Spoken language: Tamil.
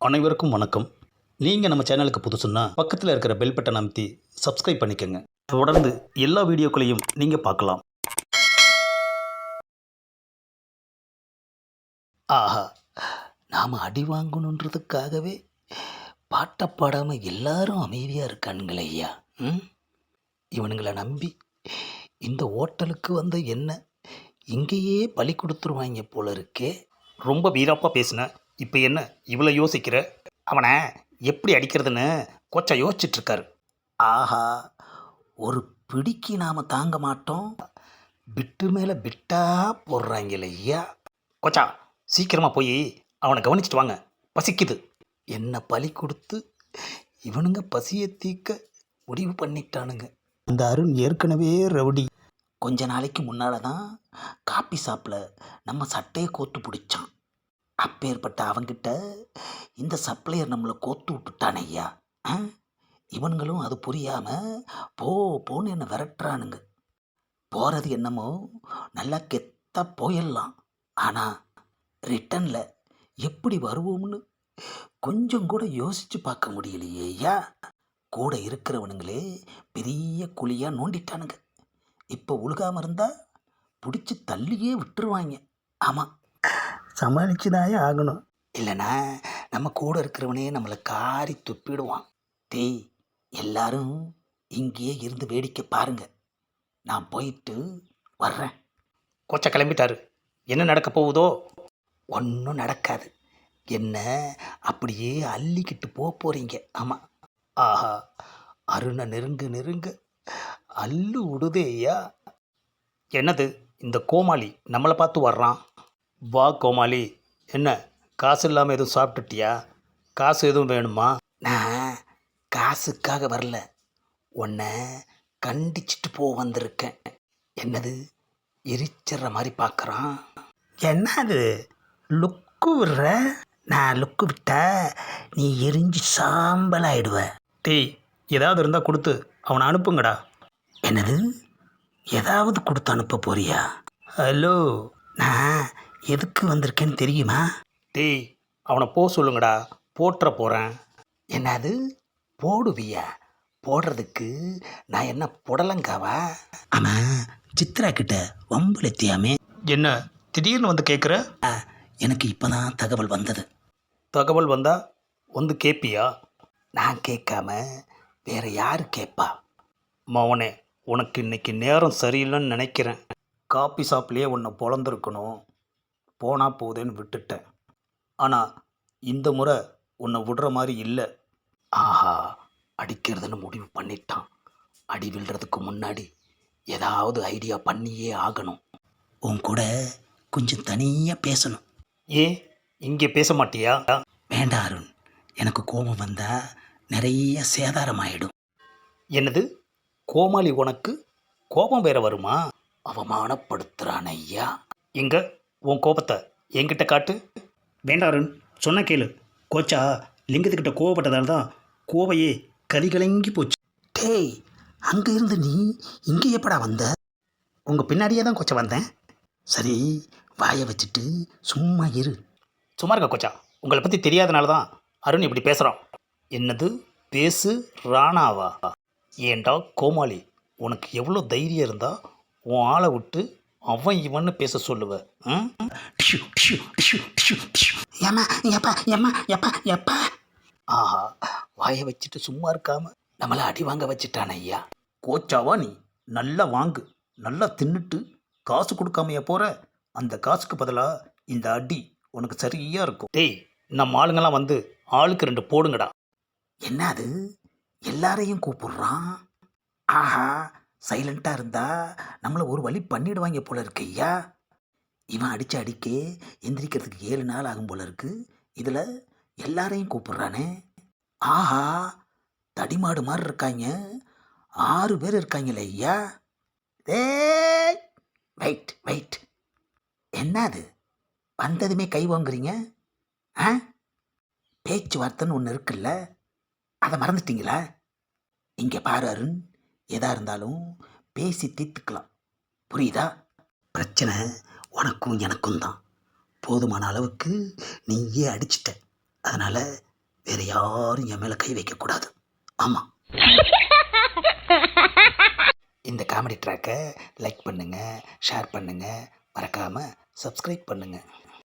அனைவருக்கும் வணக்கம். நீங்கள் நம்ம சேனலுக்கு புதுசுன்னா பக்கத்தில் இருக்கிற பெல் பட்டன் அமைத்தி சப்ஸ்கிரைப் பண்ணிக்கோங்க. தொடர்ந்து எல்லா வீடியோக்களையும் நீங்கள் பார்க்கலாம். ஆஹா நாம் அடி வாங்கணுன்றதுக்காகவே பாட்டை பாடாமல் எல்லாரும் அமைதியாக இருக்கானுங்களே ஐயா. ம்? இவனுங்களை நம்பி இந்த ஹோட்டலுக்கு வந்த என்ன இங்கேயே பலி கொடுத்துருவாங்க போல இருக்கே. ரொம்ப வீராப்பாக பேசினேன் இப்போ என்ன இவ்வளோ யோசிக்கிற? அவனை எப்படி அடிக்கிறதுன்னு கொச்சா யோசிச்சிட்ருக்காரு. ஆஹா ஒரு பிடிக்கு நாம் தாங்க மாட்டோம். பிட்டு மேலே பிட்டாக போடுறாங்களே ஐயா. கொச்சா சீக்கிரமாக போய் அவனை கவனிச்சிட்டு வாங்க. பசிக்குது. என்ன பலி கொடுத்து இவனுங்க பசியை தீக்க முடிவு பண்ணிட்டானுங்க. இந்த அருண் ஏற்கனவே ரவுடி. கொஞ்ச நாளைக்கு முன்னால் தான் காப்பி ஷாப்பில் நம்ம சட்டையை கோத்து பிடிச்சான். அப்பேற்பட்ட அவங்கிட்ட இந்த சப்ளையர் நம்மளை கோத்து விட்டுட்டான் ஐயா ஆ? இவனுங்களும் அது புரியாமல் போ போன்னு என்னை விரட்டுறானுங்க. போகிறது என்னமோ நல்லா கெத்தா போயிடலாம். ஆனால் ரிட்டனில் எப்படி வருவோம்னு கொஞ்சம் கூட யோசித்து பார்க்க முடியலையே ஐயா கூட இருக்கிறவனுங்களே பெரிய குழியாக நோண்டிட்டானுங்க. இப்போ உழுகாமல் இருந்தால் பிடிச்சி தள்ளியே விட்டுருவாங்க. ஆமாம் சமாளிச்சுதாயே ஆகணும். இல்லைனா நம்ம கூட இருக்கிறவனே நம்மளை காரி துப்பிடுவான். தேய் எல்லாரும் இங்கேயே இருந்து வேடிக்கை பாருங்க. நான் போயிட்டு வர்றேன். கொச்சை கிளம்பிட்டாரு. என்ன நடக்க போகுதோ? ஒன்றும் நடக்காது. என்ன அப்படியே அள்ளிக்கிட்டு போக போகிறீங்க ஆமாம் ஆஹா அருணை நெருங்க நெருங்க அள்ளு விடுதேயா? என்னது? இந்த கோமாளி நம்மளை பார்த்து வர்றான். வா கோமாளி. என்ன காசு இல்லாமல் எதுவும் சாப்பிட்டுட்டியா? காசு எதுவும் வேணுமா? நான் காசுக்காக வரல. உன்னை கண்டிச்சிட்டு போக வந்திருக்கேன். என்னது? எரிச்சிடுற மாதிரி பார்க்குறான் என்னது? லுக்கு விடுற? நான் லுக்கு விட்டா நீ எரிஞ்சு சாம்பல் ஆயிடுவ டேய் ஏதாவது இருந்தால் கொடுத்து அவனை அனுப்புங்கடா. என்னது? ஏதாவது கொடுத்து அனுப்ப போறியா? ஹலோ. நான் எதுக்கு வந்திருக்கேன்னு தெரியுமா? டேய் அவனை போ சொல்லுங்கடா. போட்டுற போகிறேன் என்னது? போடுவியா? போடுறதுக்கு நான் என்ன புடலங்காவா? ஆமாம் சித்ரா கிட்ட வம்புலத்தியாமே என்ன திடீர்னு வந்து கேட்குற எனக்கு இப்போ தான் தகவல் வந்தது. தகவல் வந்தா வந்து கேட்பியா நான் கேட்காம வேற யார் கேட்பா மவனே உனக்கு இன்னைக்கு நேரம் சரியில்லைன்னு நினைக்கிறேன். காப்பி ஷாப்லேயே உன்னை பொழந்திருக்கணும். போனா போதேன்னு விட்டுட்டேன். ஆனால் இந்த முறை உன்னை விடுற மாதிரி இல்லை. ஆஹா அடிக்கிறதுன்னு முடிவு பண்ணிட்டான். அடி விழுறதுக்கு முன்னாடி ஏதாவது ஐடியா பண்ணியே ஆகணும். உன் கூட கொஞ்சம் தனியாக பேசணும். ஏ இங்கே பேச மாட்டியா? வேண்டாம் அருண். எனக்கு கோபம் வந்தா நிறைய சேதாரம் ஆயிடும் என்னது? கோமாளி உனக்கு கோபம் வேற வருமா? அவமானப்படுத்துறான் ஐயா. எங்க? உன் கோபத்தை என்கிட்ட காட்டு. வேண்டாம் அருண் சொன்ன கேளு. கோச்சா லிங்கத்துக்கிட்ட கோவப்பட்டதால தான் கோவையே கதிகலங்கி போச்சு. டேய் அங்கே இருந்து நீ இங்கே எப்படா வந்த? உங்கள் பின்னாடியே தான் கொச்சா வந்தேன். சரி வாயை வச்சுட்டு சும்மா இரு. சும்மா இருக்க கொச்சா. உங்களை பற்றி தெரியாதனால தான் அருண் இப்படி பேசுகிறான் என்னது? பேசு ராணாவா? ஏண்டா கோமாளி உனக்கு எவ்வளோ தைரியம் இருந்தா உன் ஆளை விட்டு அவன் இவன்னு பேச சொல்லுவ. ம்? Tissue, tissue, tissue, tissue, tissue. ஏம்மா, எப்பா, ஏம்மா, எப்பா, எப்பா. ஆஹா வாயை வச்சுட்டு சும்மா இருக்காம நம்மளை அடி வாங்க வச்சுட்டான் ஐயா. கோச்சாவா நீ? நல்லா வாங்கு. நல்லா தின்னுட்டு காசு கொடுக்காமையா போற? அந்த காசுக்கு பதிலாக இந்த அடி உனக்கு சரியா இருக்கும். டேய் நம்ம ஆளுங்கெல்லாம் வந்து ஆளுக்கு ரெண்டு போடுங்கடா. என்ன அது? எல்லாரையும் கூப்பிடுறான்? ஆஹா சைலண்ட்டாக இருந்தா நம்மளை ஒரு வழி பண்ணிடுவாங்க போல இருக்கு ஐயா. இவன் அடித்த அடிக்கே எந்திரிக்கிறதுக்கு ஏழு நாள் ஆகும் போல இருக்கு. இதில் எல்லாரையும் கூப்பிடுறானே. ஆஹா தடிமாடு மாதிரி இருக்காங்க. ஆறு பேர் இருக்காங்களே ஐயா. ஏய் வெயிட் வெயிட். என்னது வந்ததுமே கை வாங்குறீங்க ஆ? பேச்சுவார்த்தைன்னு ஒன்று இருக்குல்ல. அதை மறந்துட்டீங்களா? இங்கே பாரு அருண். எதாக இருந்தாலும் பேசி தீர்த்துக்கலாம். புரியுதா? பிரச்சனை உனக்கும் எனக்கும் தான். போதுமான அளவுக்கு நீயே அடிச்சிட்ட. அதனால் வேறு யாரும் என் மேலே கை வைக்கக்கூடாது ஆமாம் இந்த காமெடி ட்ராக்கை லைக் பண்ணுங்கள் ஷேர் பண்ணுங்கள் மறக்காமல் சப்ஸ்கிரைப் பண்ணுங்கள்